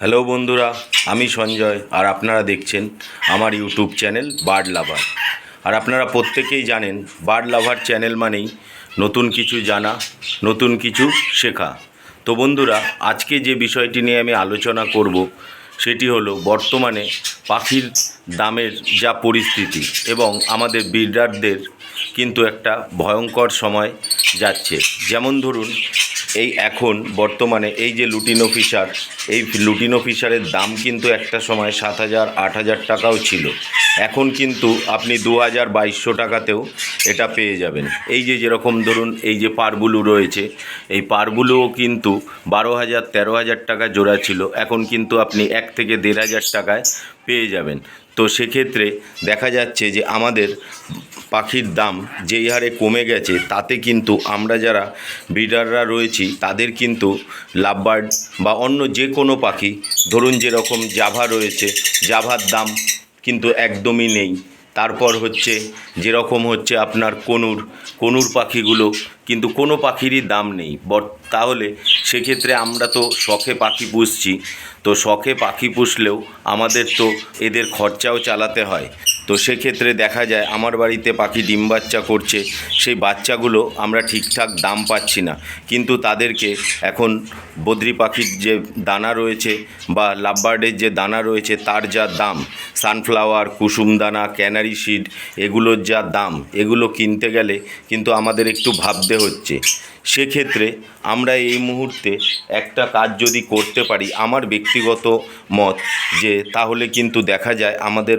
Hello বন্ধুরা, আমি সঞ্জয় আর আপনারা দেখছেন আমার ইউটিউব চ্যানেল বার্ড লাভার। আর আপনারা প্রত্যেকেই জানেন, বার্ড লাভার চ্যানেল মানেই নতুন কিছু জানা, নতুন কিছু শেখা। তো বন্ধুরা, আজকে যে বিষয়টি নিয়ে আমি আলোচনা করব, সেটি হলো বর্তমানে পাখির দামের যা পরিস্থিতি এবং আমাদের বিল্ডারদের কিন্তু একটা ভয়ঙ্কর সময় যাচ্ছে। যেমন ধরুন এই এখন বর্তমানে এই যে লুটিনো ফিশার এই লুটিনো ফিশারের দাম কিন্তু একটা সময় সাত হাজার, আট হাজার টাকাও ছিল। এখন কিন্তু আপনি দু হাজার বাইশশো টাকাতেও এটা পেয়ে যাবেন। এই যে যেরকম ধরুন এই যে পারগুলো রয়েছে, এই পারগুলোও কিন্তু বারো হাজার, তেরো হাজার টাকা জোড়া ছিল। এখন কিন্তু আপনি এক থেকে দেড় হাজার টাকায় পেয়ে যাবেন। তো সেক্ষেত্রে দেখা যাচ্ছে যে আমাদের পাখির দাম যেই হারে কমে গেছে, তাতে কিন্তু আমরা যারা ব্রিডাররা রয়েছি, তাদের কিন্তু লাভবার্ড বা অন্য যে কোনো পাখি, ধরুন যেরকম জাভা রয়েছে, জাভার দাম কিন্তু একদমই নেই। তারপর হচ্ছে, যেরকম হচ্ছে আপনার কনুর কনুর পাখিগুলো কিন্তু কোনো পাখিরই দাম নেই। বট, তাহলে সেক্ষেত্রে আমরা তো শখে পাখি পুষছি। তো শখে পাখি পুষলেও আমাদের তো এদের খরচাও চালাতে হয়। তো সেক্ষেত্রে দেখা যায়, আমার বাড়িতে পাখি ডিম বাচ্চা করছে, সেই বাচ্চাগুলো আমরা ঠিকঠাক দাম পাচ্ছি না। কিন্তু তাদেরকে এখন বদ্রি পাখির যে দানা রয়েছে বা লাভবার্ডের যে দানা রয়েছে, তার যা দাম, সানফ্লাওয়ার, কুসুম দানা, ক্যানারি সিড, এগুলোর যা দাম, এগুলো কিনতে গেলে কিন্তু আমাদের একটু ভাবতে হচ্ছে। সেক্ষেত্রে আমরা এই মুহূর্তে একটা কাজ যদি করতে পারি আমার ব্যক্তিগত মত যে তাহলে কিন্তু দেখা যায় আমাদের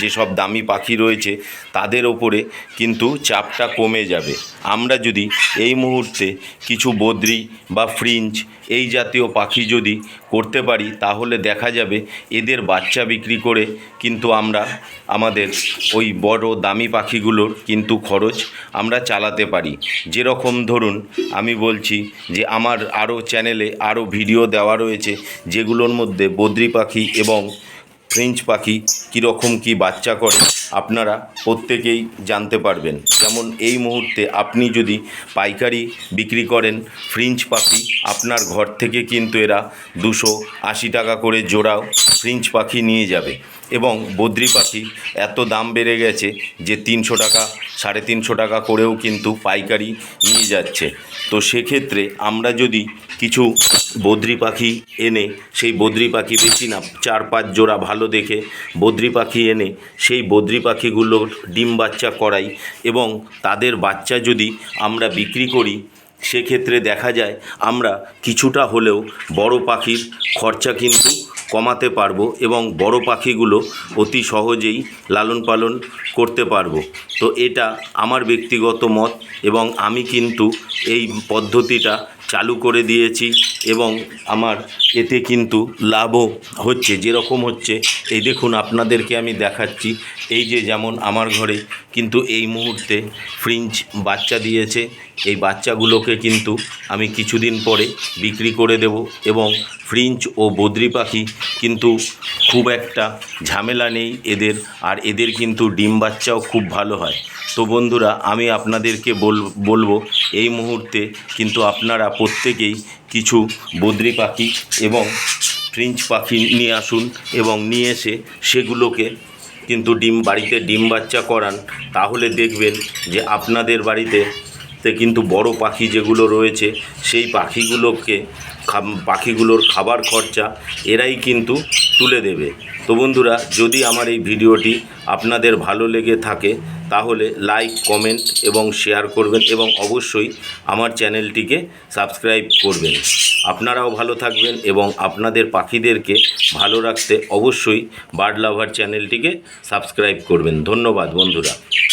যেসব দামি পাখি রয়েছে তাদের ওপরে কিন্তু চাপটা কমে যাবে। আমরা যদি এই মুহূর্তে কিছু বদ্রি বা ফ্রিঞ্জ এই জাতীয় পাখি যদি করতে পারি তাহলে দেখা যাবে এদের বাচ্চা বিক্রি করে কিন্তু আমরা আমাদের ওই বড় দামি পাখিগুলোর কিন্তু খরচ আমরা চালাতে পারি। যেরকম ধরুন, আমি বলছি যে আমার আরও চ্যানেলে আরও ভিডিও দেওয়া রয়েছে যেগুলোর মধ্যে বদ্রি পাখি এবং ফ্রেঞ্চ পাখি কীরকম কী বাচ্চা করে, আপনারা প্রত্যেকেই জানতে পারবেন। যেমন এই মুহূর্তে আপনি যদি পাইকারি বিক্রি করেন ফ্রিঞ্চ পাখি, আপনার ঘর থেকে কিন্তু এরা দুশো আশি টাকা করে জোড়াও ফ্রিঞ্চ পাখি নিয়ে যাবে। এবং বদ্রি পাখি এত দাম বেড়ে গেছে যে তিনশো টাকা, সাড়ে তিনশো টাকা করেও কিন্তু পাইকারি নিয়ে যাচ্ছে। তো সেক্ষেত্রে আমরা যদি কিছু বদ্রি পাখি এনে সেই বদ্রি পাখি বেশি না, চার পাঁচ জোড়া ভালো দেখে বদ্রি পাখি এনে সেই বদ্রি পাখিগুলোর ডিম বাচ্চা করাই এবং তাদের বাচ্চা যদি আমরা বিক্রি করি, সেক্ষেত্রে দেখা যায় আমরা কিছুটা হলেও বড় পাখির খরচা কিন্তু কমাতে পারব এবং বড় পাখিগুলো অতি সহজেই লালন পালন করতে পারব। তো এটা আমার ব্যক্তিগত মত এবং আমি কিন্তু এই পদ্ধতিটা চালু করে দিয়েছি এবং আমার এতে কিন্তু লাভও হচ্ছে, যেরকম হচ্ছে। এই দেখুন, আপনাদেরকে আমি দেখাচ্ছি। এই যে যেমন আমার ঘরে কিন্তু এই মুহূর্তে ফ্রিঞ্চ বাচ্চা দিয়েছে। এই বাচ্চাগুলোকে কিন্তু আমি কিছুদিন পরে বিক্রি করে দেব এবং ফ্রিঞ্চ ও বদ্রি পাখি কিন্তু খুব একটা ঝামেলা নেই এদের। আর এদের কিন্তু ডিম বাচ্চাও খুব ভালো হয়। তো বন্ধুরা, আমি আপনাদেরকে বল, বলব, এই মুহূর্তে কিন্তু আপনারা প্রত্যেকেই কিছু বদ্রি পাখি এবং ফ্রিঞ্চ পাখি নিয়ে আসুন এবং নিয়ে এসে সেগুলোকে কিন্তু ডিম, বাড়িতে ডিম বাচ্চা করান। তাহলে দেখবেন যে আপনাদের বাড়িতে কিন্তু বড় পাখি যেগুলো রয়েছে, সেই পাখিগুলোকে পাখিগুলোর খাবার খরচা এরাই কিন্তু তুলে দেবে। তো বন্ধুরা, যদি আমার এই ভিডিওটি আপনাদের ভালো লেগে থাকে, তাহলে লাইক, কমেন্ট এবং শেয়ার করবেন এবং অবশ্যই আমার চ্যানেলটিকে সাবস্ক্রাইব করবেন। আপনারাও ভালো থাকবেন এবং আপনাদের পাখিদেরকে ভালো রাখতে অবশ্যই বার্ড লাভার চ্যানেলটিকে সাবস্ক্রাইব করবেন। ধন্যবাদ বন্ধুরা।